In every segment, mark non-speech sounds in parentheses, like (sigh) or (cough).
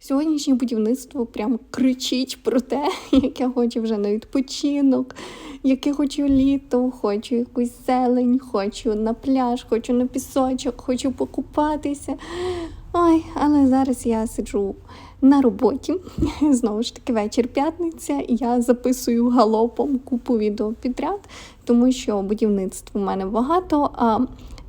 Сьогоднішнє будівництво прям кричить про те, (laughs) як я хочу вже на відпочинок, як я хочу літо, хочу якусь зелень, хочу на пляж, хочу на пісочок, хочу покупатися. Ой, але зараз я сиджу на роботі. (laughs) Знову ж таки, вечір п'ятниця, я записую галопом купу відео підряд, тому що будівництва в мене багато. а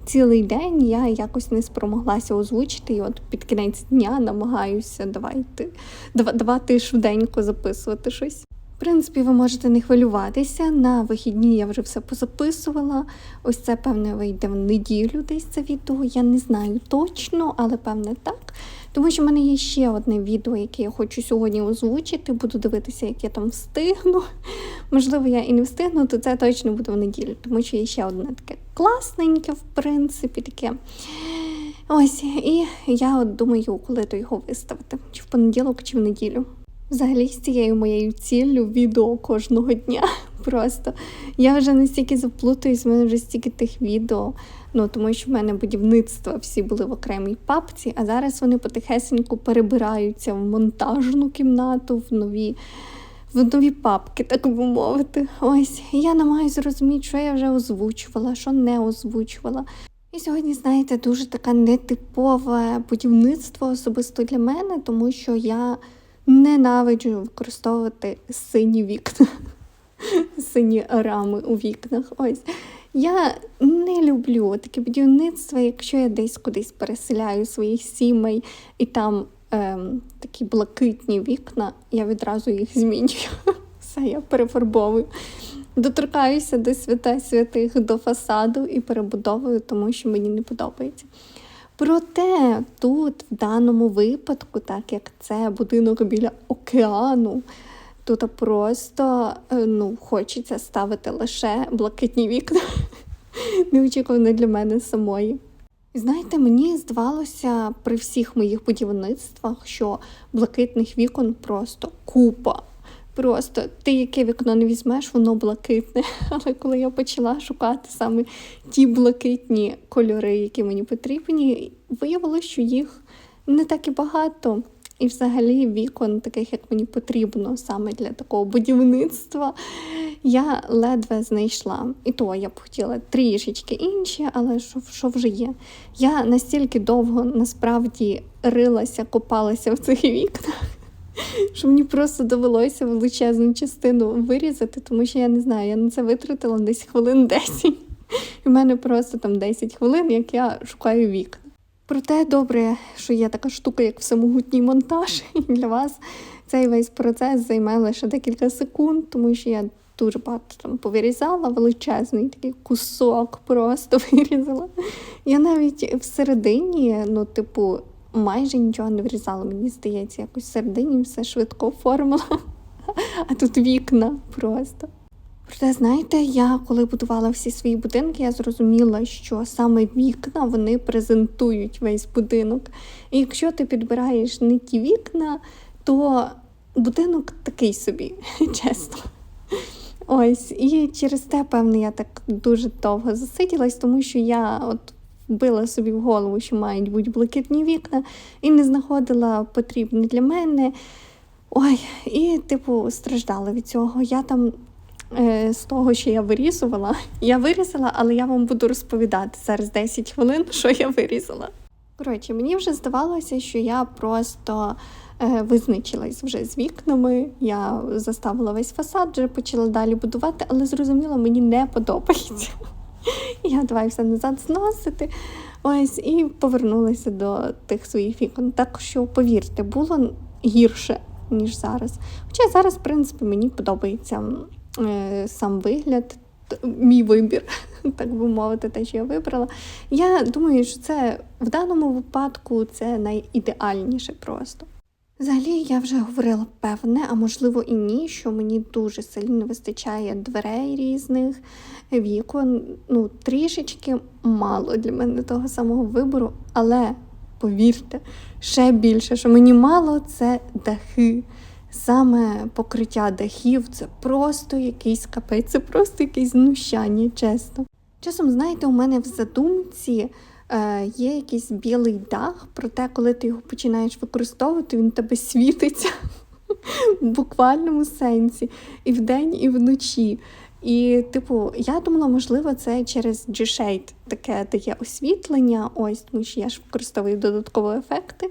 Цілий день я якось не спромоглася озвучити, і от під кінець дня намагаюся давайте, дав- давати швиденько записувати щось. В принципі, ви можете не хвилюватися. На вихідні я вже все позаписувала. Ось це, певне, вийде в неділю десь це відео. Я не знаю точно, але певне так. Тому що в мене є ще одне відео, яке я хочу сьогодні озвучити. Буду дивитися, як я там встигну. (laughs) Можливо, я і не встигну, то це точно буде в неділю, тому що є ще одне таке класненьке, в принципі, таке. Ось, і я от думаю, коли то його виставити, чи в понеділок, чи в неділю. Взагалі з цією моєю ціллю відео кожного дня. (laughs) Просто я вже настільки заплутаюсь, в мене вже стільки тих відео. Ну тому що в мене будівництва всі були в окремій папці, а зараз вони потихесеньку перебираються в монтажну кімнату, в нові. В нові папки, так би мовити. Ось я намагаюся зрозуміти, що я вже озвучувала, що не озвучувала. І сьогодні, знаєте, дуже таке нетипове будівництво особисто для мене, тому що я ненавиджу використовувати сині вікна, (laughs) сині рами у вікнах. Ось. Я не люблю таке будівництво, якщо я десь кудись переселяю своїх сімей і там ем, такі блакитні вікна, я відразу їх змінюю. (laughs) Все, я перефарбовую. Доторкаюся до свята святих, до фасаду і перебудовую, тому що мені не подобається. Проте тут, в даному випадку, так як це будинок біля океану, тут просто е, ну, хочеться ставити лише блакитні вікна, (laughs) неочікувано для мене самої. Знаєте, мені здавалося при всіх моїх будівництвах, що блакитних вікон просто купа. Просто ти яке вікно не візьмеш, воно блакитне. (laughs) Але коли я почала шукати саме ті блакитні кольори, які мені потрібні, виявилося, що їх не так і багато. І взагалі вікон, таких як мені потрібно саме для такого будівництва, я ледве знайшла. І то я б хотіла трішечки інші, але що, що вже є. Я настільки довго насправді рилася, копалася в цих вікнах, що мені просто довелося величезну частину вирізати, тому що я не знаю, я на це витратила десь хвилин 10. І в мене просто там 10 хвилин, як я шукаю вікна. Проте добре, що є така штука, як всемогутній монтаж. І для вас цей весь процес займе лише декілька секунд, тому що я дуже багато там повирізала, величезний такий кусок просто (laughs) вирізала. Я навіть всередині, ну, типу, майже нічого не вирізала, мені здається, якось всередині все швидко оформила. А тут вікна просто. Проте, знаєте, я коли будувала всі свої будинки, я зрозуміла, що саме вікна вони презентують весь будинок. І якщо ти підбираєш не ті вікна, то будинок такий собі, (laughs) чесно. Ось, і через те, певне, я так дуже довго засиділась, тому що я от вбила собі в голову, що мають бути блакитні вікна, і не знаходила потрібні для мене. Ой, і, типу, страждала від цього. Я там е, з того, що я вирізувала, (laughs) я вирізала, але я вам буду розповідати зараз 10 хвилин, (laughs) що я вирізала. Коротше, мені вже здавалося, що я просто е, визначилась вже з вікнами. Я заставила весь фасад, вже почала далі будувати, але зрозуміла, мені не подобається. (laughs) Я давай все назад зносити. Ось і повернулася до тих своїх вікон. Так що, повірте, було гірше, ніж зараз. Хоча зараз, в принципі, мені подобається е, сам вигляд, мій вибір, (laughs) так би мовити, те, що я вибрала. Я думаю, що це в даному випадку це найідеальніше просто. Взагалі, я вже говорила певне, а можливо і ні, що мені дуже сильно вистачає дверей різних вікон. Ну, трішечки мало для мене того самого вибору, але повірте, ще більше, що мені мало, це дахи. Саме покриття дахів це просто якийсь капець, це просто якесь знущання, чесно. Часом, знаєте, у мене в задумці є якийсь білий дах, проте, коли ти його починаєш використовувати, він тебе світиться в буквальному сенсі і вдень, і вночі. І, типу, я думала, можливо, це через G-Shade таке дає освітлення. Ось, тому що я ж використовую додаткові ефекти.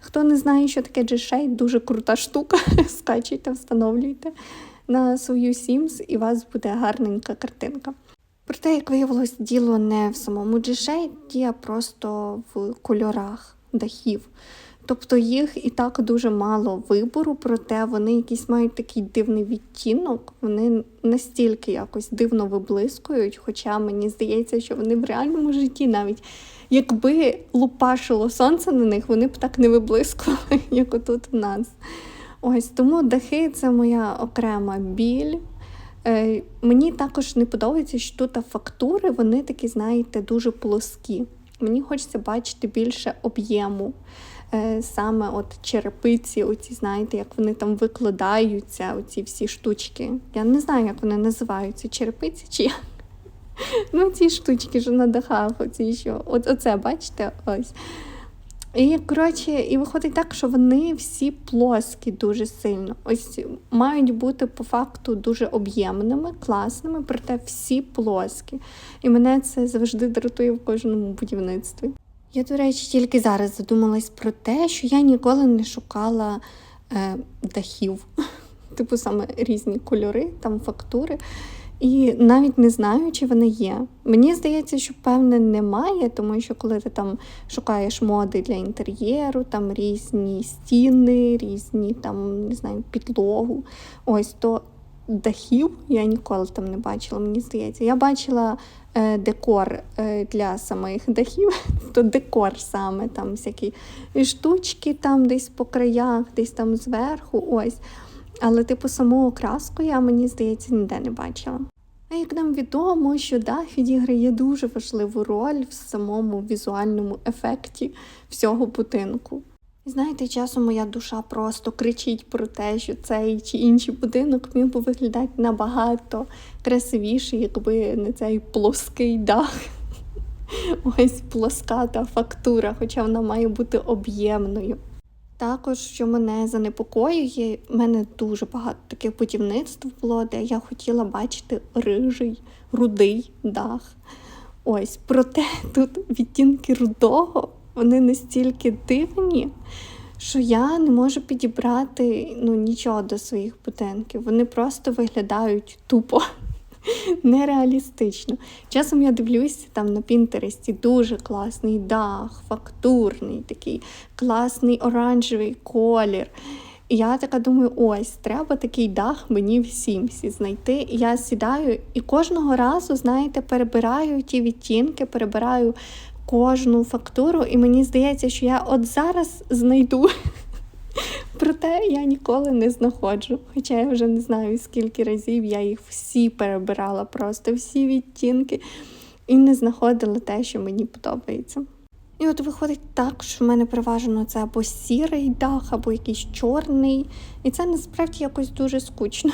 Хто не знає, що таке G-Shade, дуже крута штука. (laughs) Скачуйте, встановлюйте на свою Sims, і у вас буде гарненька картинка. Проте, як виявилось, діло не в самому G-Shade, а просто в кольорах дахів. Тобто їх і так дуже мало вибору, проте вони якісь мають такий дивний відтінок, вони настільки якось дивно виблискують, хоча мені здається, що вони в реальному житті навіть якби лупашило сонце на них, вони б так не виблискували, (laughs) як отут в нас. Ось тому дахи це моя окрема біль. Е, мені також не подобається, що тут фактури, вони такі, знаєте, дуже плоскі. Мені хочеться бачити більше об'єму. Е, саме от черепиці, оці, знаєте, як вони там викладаються, оці всі штучки. Я не знаю, як вони називаються, черепиці чи як. Ну, ці штучки, що на дахах, оці що. От, Оце, бачите, ось. І коротше, і виходить так, що вони всі плоскі дуже сильно. Ось мають бути по факту дуже об'ємними, класними, проте всі плоскі. І мене це завжди дратує в кожному будівництві. Я, до речі, тільки зараз задумалась про те, що я ніколи не шукала е, дахів, (laughs) типу саме різні кольори, там фактури. І навіть не знаю, чи вони є. Мені здається, що певне немає, тому що коли ти там шукаєш моди для інтер'єру, там різні стіни, різні там, не знаю, підлогу. Ось то дахів я ніколи там не бачила, мені здається. Я бачила е, декор е, для самих дахів, (laughs) то декор саме, там всякі штучки там десь по краях, десь там зверху. ось. Але, типу, саму окраску я, мені здається, ніде не бачила. А як нам відомо, що дах відіграє дуже важливу роль в самому візуальному ефекті всього будинку. І знаєте, часом моя душа просто кричить про те, що цей чи інший будинок міг би виглядати набагато красивіше, якби не цей плоский дах. (laughs) Ось плоска та фактура, хоча вона має бути об'ємною. Також, що мене занепокоює, в мене дуже багато таких будівництв було, де я хотіла бачити рижий, рудий дах. Ось, проте (laughs) тут відтінки рудого, вони настільки дивні, що я не можу підібрати ну, нічого до своїх будинків. Вони просто виглядають тупо. (laughs) Нереалістично. Часом я дивлюся там на Пінтересті дуже класний дах, фактурний, такий класний оранжевий колір. І я така думаю, ось, треба такий дах мені в Сімсі знайти. І я сідаю і кожного разу, знаєте, перебираю ті відтінки, перебираю кожну фактуру, і мені здається, що я от зараз знайду. (laughs) Проте я ніколи не знаходжу. Хоча я вже не знаю, скільки разів я їх всі перебирала, просто всі відтінки, і не знаходила те, що мені подобається. І от виходить так, що в мене переважно це або сірий дах, або якийсь чорний. І це насправді якось дуже скучно.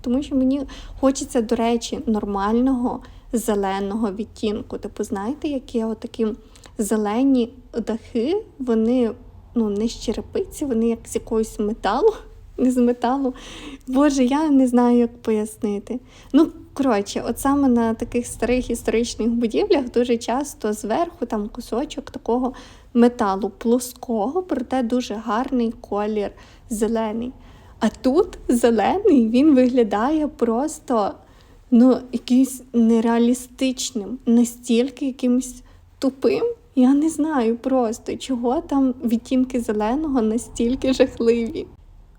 Тому що мені хочеться, до речі, нормального зеленого відтінку. Типу, знаєте, які отакі зелені дахи, вони ну, не з черепиці, вони як з якогось металу, (laughs) не з металу. Боже, я не знаю, як пояснити. Ну, коротше, от саме на таких старих історичних будівлях дуже часто зверху там кусочок такого металу плоского, проте дуже гарний колір зелений. А тут зелений він виглядає просто ну, якимось нереалістичним, настільки якимось тупим. Я не знаю просто, чого там відтінки зеленого настільки жахливі.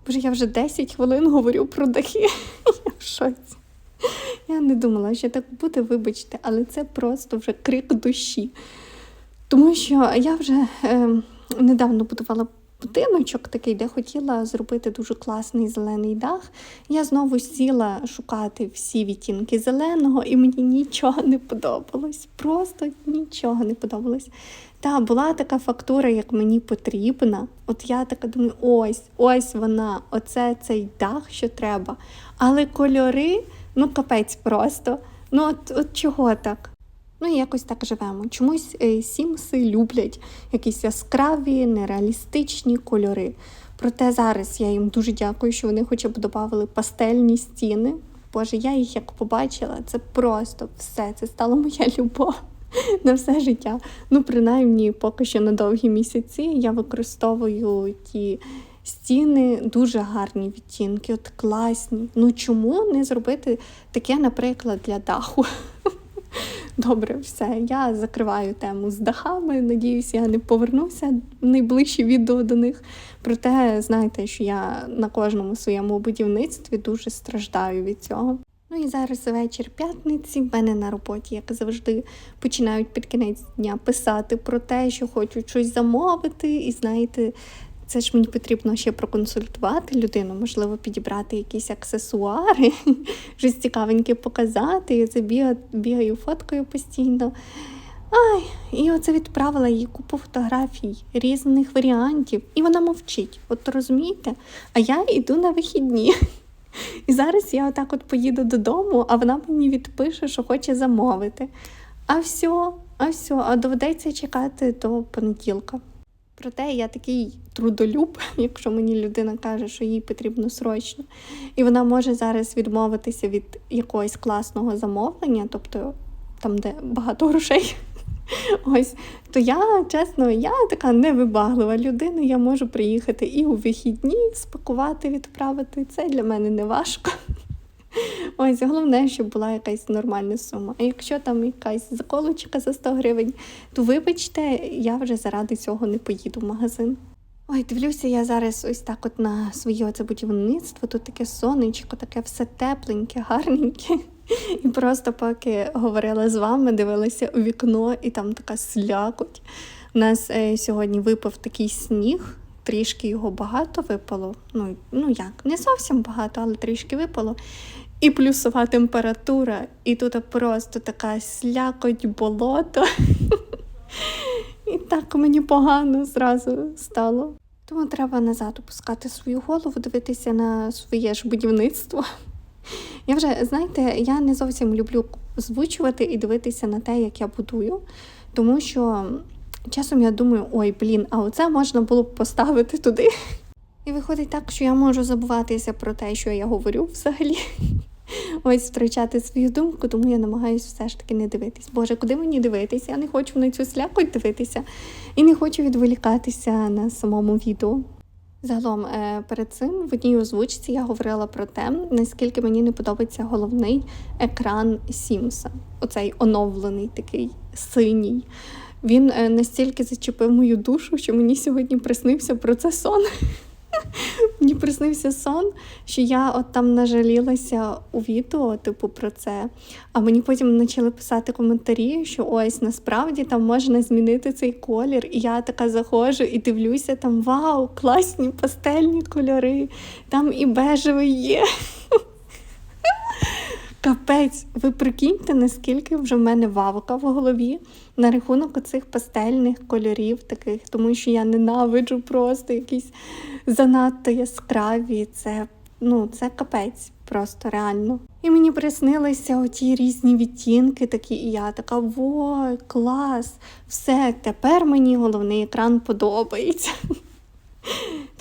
Боже, я вже 10 хвилин говорю про дахи. (laughs) Я в шоці. Я не думала, що так буде, вибачте, але це просто вже крик душі. Тому що я вже е, недавно будувала будиночок такий, де хотіла зробити дуже класний зелений дах. Я знову сіла шукати всі відтінки зеленого, і мені нічого не подобалось. Просто нічого не подобалось. Та була така фактура, як мені потрібна. От я така думаю, ось, ось вона, оце цей дах, що треба. Але кольори, ну капець просто. Ну от, от чого так? Ну і якось так живемо. Чомусь е, сімси люблять якісь яскраві, нереалістичні кольори. Проте зараз я їм дуже дякую, що вони хоча б додали пастельні стіни. Боже, я їх як побачила, це просто все. Це стало моя любов (laughs) на все життя. Ну, принаймні, поки що на довгі місяці я використовую ті стіни, дуже гарні відтінки, от класні. Ну чому не зробити таке, наприклад, для даху? (laughs) Добре, все. Я закриваю тему з дахами. Надіюсь, я не повернуся в найближчі відео до них. Проте, знаєте, що я на кожному своєму будівництві дуже страждаю від цього. Ну і зараз вечір п'ятниці. В мене на роботі, як завжди, починають під кінець дня писати про те, що хочуть щось замовити, і знаєте. Це ж мені потрібно ще проконсультувати людину, можливо, підібрати якісь аксесуари, (laughs) щось цікавеньке показати. Я це бігаю, фоткою постійно. Ай, і оце відправила їй купу фотографій різних варіантів, і вона мовчить. От розумієте? А я йду на вихідні. (laughs) І зараз я отак от поїду додому, а вона мені відпише, що хоче замовити. А все, а все, а доведеться чекати до понеділка. Проте я такий трудолюб, (laughs) якщо мені людина каже, що їй потрібно срочно, і вона може зараз відмовитися від якогось класного замовлення, тобто там, де багато грошей. (laughs) Ось, то я, чесно, я така невибаглива людина, я можу приїхати і у вихідні спакувати, відправити. Це для мене не важко. (laughs) Ось, головне, щоб була якась нормальна сума. А якщо там якась заколочка за 100 гривень, то вибачте, я вже заради цього не поїду в магазин. Ой, дивлюся, я зараз ось так от на своє оце будівництво. Тут таке сонечко, таке все тепленьке, гарненьке. І просто поки говорила з вами, дивилася у вікно, і там така слякоть. У нас е, сьогодні випав такий сніг, трішки його багато випало. Ну, ну як, не зовсім багато, але трішки випало. І плюсова температура, і тут просто така слякоть, болото. (laughs) І так мені погано зразу стало. Тому треба назад опускати свою голову, дивитися на своє ж будівництво. (laughs) Я вже, знаєте, я не зовсім люблю звучувати і дивитися на те, як я будую, тому що часом я думаю, ой, блін, а оце можна було б поставити туди. (laughs) І виходить так, що я можу забуватися про те, що я говорю взагалі. (laughs) Ось втрачати свою думку, тому я намагаюся все ж таки не дивитись. Боже, куди мені дивитися? Я не хочу на цю слякоть дивитися і не хочу відволікатися на самому відео. Загалом, е, перед цим в одній озвучці я говорила про те, наскільки мені не подобається головний екран Сімса. Оцей оновлений такий синій. Він е, настільки зачепив мою душу, що мені сьогодні приснився про це сон. (laughs) (laughs) Мені приснився сон, що я от там нажалілася у відео, типу, про це. А мені потім почали писати коментарі, що ось насправді там можна змінити цей колір. І я така заходжу і дивлюся, там вау, класні пастельні кольори, там і бежевий є. (laughs) Капець, ви прикиньте, наскільки вже в мене вавка в голові на рахунок оцих пастельних кольорів, таких, тому що я ненавиджу просто якісь занадто яскраві. Це ну, це капець, просто реально. І мені приснилися оті різні відтінки, такі, і я така, во, клас, все, тепер мені головний екран подобається.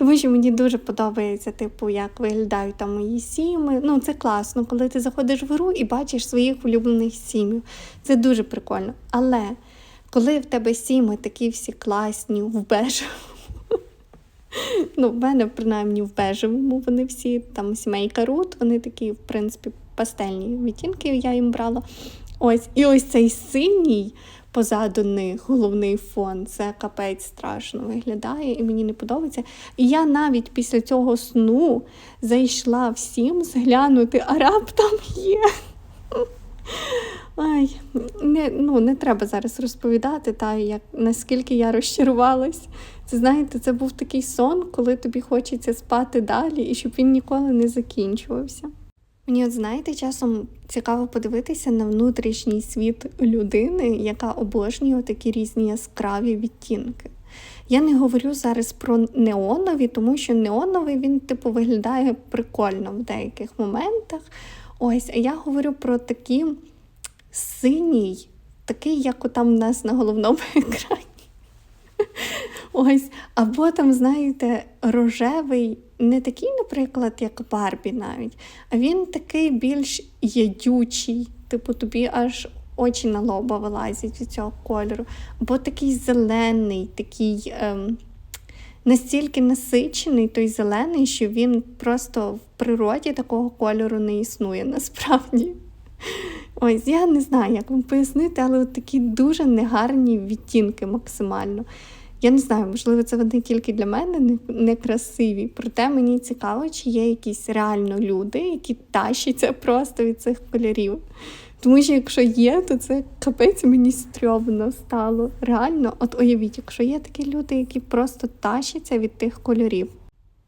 Тому що мені дуже подобається, типу, як виглядають там мої сіми. Ну, це класно, коли ти заходиш в гру і бачиш своїх улюблених сімів. Це дуже прикольно. Але коли в тебе сіми такі всі класні, в бежевому, (laughs) ну, в мене, принаймні, в бежевому вони всі, там сімейка Рут, вони такі, в принципі, пастельні відтінки я їм брала. Ось, і ось цей синій позаду них головний фон. Це капець страшно виглядає і мені не подобається. І я навіть після цього сну зайшла всім зглянути, а раптом є. Ай, не ну, не треба зараз розповідати, та, як, наскільки я розчарувалась. Це знаєте, це був такий сон, коли тобі хочеться спати далі і щоб він ніколи не закінчувався. Мені, от знаєте, часом цікаво подивитися на внутрішній світ людини, яка обожнює такі різні яскраві відтінки. Я не говорю зараз про неонові, тому що неоновий він, типу, виглядає прикольно в деяких моментах. Ось, а я говорю про такі синій, такий, як там у нас на головному (laughs) екрані. Ось, або там, знаєте, рожевий, не такий, наприклад, як Барбі навіть, а він такий більш ядючий, типу тобі аж очі на лоба вилазять від цього кольору. Або такий зелений, такий ем, настільки насичений той зелений, що він просто в природі такого кольору не існує (laughs) насправді. Ось, я не знаю, як вам пояснити, але от такі дуже негарні відтінки максимально. Я не знаю, можливо, це вони тільки для мене не, не. Проте мені цікаво, чи є якісь реально люди, які тащаться просто від цих кольорів. Тому що якщо є, то це капець мені стрьомно стало. Реально, от уявіть, якщо є такі люди, які просто тащаться від тих кольорів.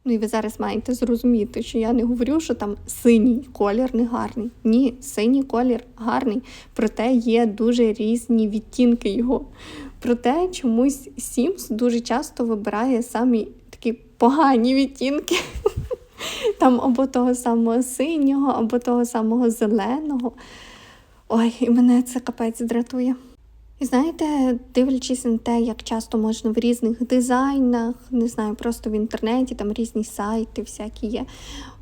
Ну і ви зараз маєте зрозуміти, що я не говорю, що там синій колір не гарний. Ні, синій колір гарний, проте є дуже різні відтінки його. Проте чомусь Sims дуже часто вибирає самі такі погані відтінки. (laughs) Там або того самого синього, або того самого зеленого. Ой, і мене це капець дратує. І знаєте, дивлячись на те, як часто можна в різних дизайнах, не знаю, просто в інтернеті, там різні сайти всякі є.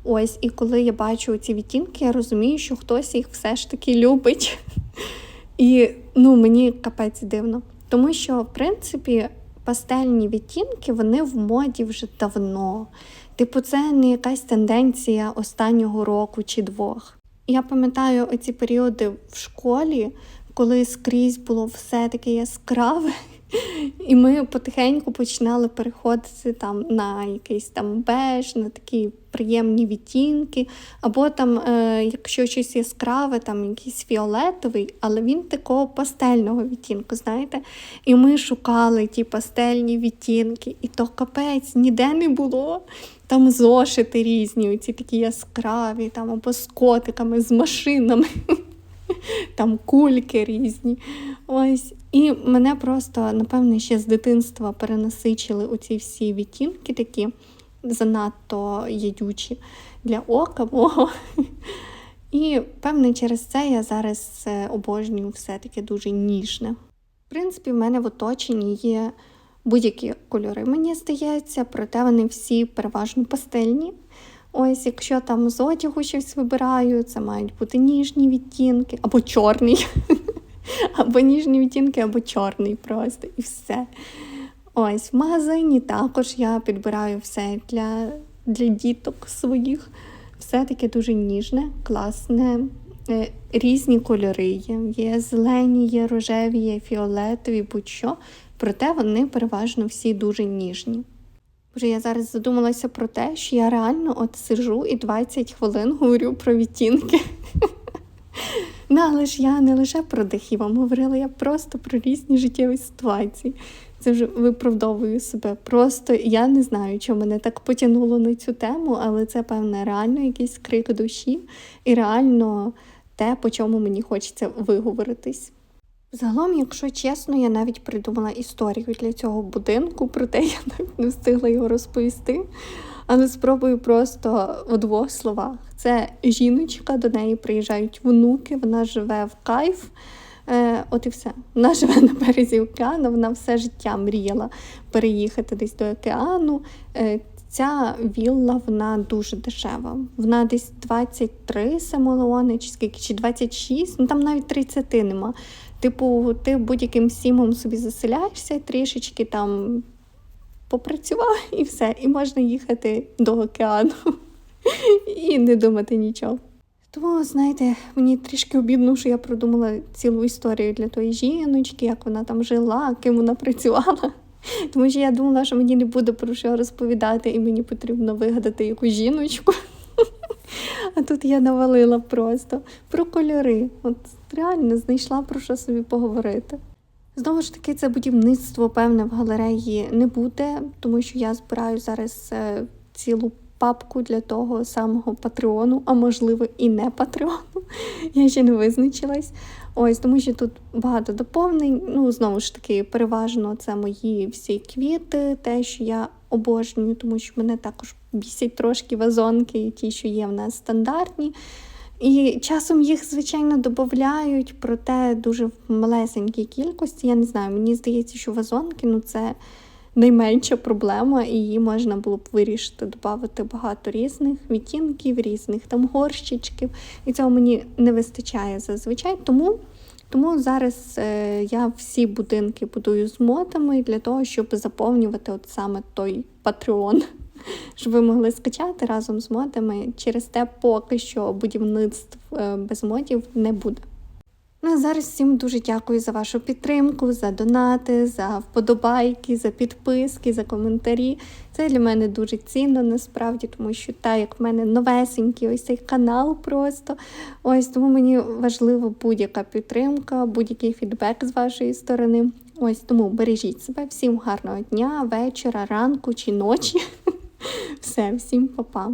Ось, і коли я бачу ці відтінки, я розумію, що хтось їх все ж таки любить. І ну, мені капець дивно. Тому що, в принципі, пастельні відтінки вони в моді вже давно. Типу, це не якась тенденція останнього року чи двох. Я пам'ятаю оці періоди в школі, коли скрізь було все таке яскраве, (laughs) і ми потихеньку починали переходити там на якийсь там беж, на такі приємні відтінки, або там, е, якщо щось яскраве, там якийсь фіолетовий, але він такого пастельного відтінку, знаєте. І ми шукали ті пастельні відтінки, і то капець ніде не було. Там зошити різні, оці такі яскраві, там або з котиками, з машинами, (laughs) (laughs) там кульки різні. Ось. І мене просто, напевне, ще з дитинства перенасичили оці всі відтінки такі занадто ядючі для ока мого. (laughs) І, певне, через це я зараз е, обожнюю все-таки дуже ніжне. В принципі, в мене в оточенні є будь-які кольори, мені здається, проте вони всі переважно пастельні. Ось, якщо там з одягу щось вибираю, це мають бути ніжні відтінки, або чорний, (laughs) або ніжні відтінки, або чорний просто і все. Ось в магазині також я підбираю все для для діток своїх. Все таке дуже ніжне, класне, е, різні кольори є. Є зелені, є рожеві, є фіолетові, будь-що. Проте вони переважно всі дуже ніжні. Боже, я зараз задумалася про те, що я реально от сижу і 20 хвилин говорю про відтінки. (laughs) Ну, але ж я не лише про дахи вам говорила, я просто про різні життєві ситуації. Це вже виправдовую себе. Просто я не знаю, що мене так потягнуло на цю тему, але це, певне, реально якийсь крик душі і реально те, по чому мені хочеться виговоритись. Загалом, якщо чесно, я навіть придумала історію для цього будинку, проте (laughs) я навіть не встигла його розповісти. Але спробую просто у двох словах. Це жіночка, до неї приїжджають внуки, вона живе в кайф. Е, От і все. Вона живе на березі океану, вона все життя мріяла переїхати десь до океану. Е, Ця вілла вона дуже дешева. Вона десь 23 самолони, чи скільки, чи 26, ну там навіть 30 нема. Типу, ти будь-яким сімом собі заселяєшся, трішечки там попрацював (laughs) і все, і можна їхати до океану (laughs) і не думати нічого. Тому, знаєте, мені трішки обідно, що я продумала цілу історію для тої жіночки, як вона там жила, ким вона працювала. (laughs) Тому що я думала, що мені не буде про що розповідати, і мені потрібно вигадати якусь жіночку. А тут я навалила просто про кольори. От реально знайшла про що собі поговорити. Знову ж таки, це будівництво, певне, в галереї не буде, тому що я збираю зараз е, цілу папку для того самого патреону, а можливо і не патреону. (laughs) Я ще не визначилась. Ось, тому що тут багато доповнень. Ну, знову ж таки, переважно це мої всі квіти, те, що я обожнюю, тому що мене також бісять трошки вазонки, ті, що є в нас стандартні. І часом їх, звичайно, додають, проте дуже в малесенькій кількості. Я не знаю, мені здається, що вазонки ну це найменша проблема, і її можна було б вирішити, додати багато різних відтінків, різних там горщичків. І цього мені не вистачає зазвичай. Тому, тому зараз е, я всі будинки будую з мотами для того, щоб заповнювати от саме той патреон. Щоб ви могли скачати разом з модами. Через те поки що будівництв е, без модів не буде. Ну а зараз всім дуже дякую за вашу підтримку, за донати, за вподобайки, за підписки, за коментарі. Це для мене дуже цінно насправді, тому що так як в мене новесенький ось цей канал просто. Ось тому мені важлива будь-яка підтримка, будь-який фідбек з вашої сторони. Ось тому бережіть себе, всім гарного дня, вечора, ранку чи ночі. Все, всім па-па.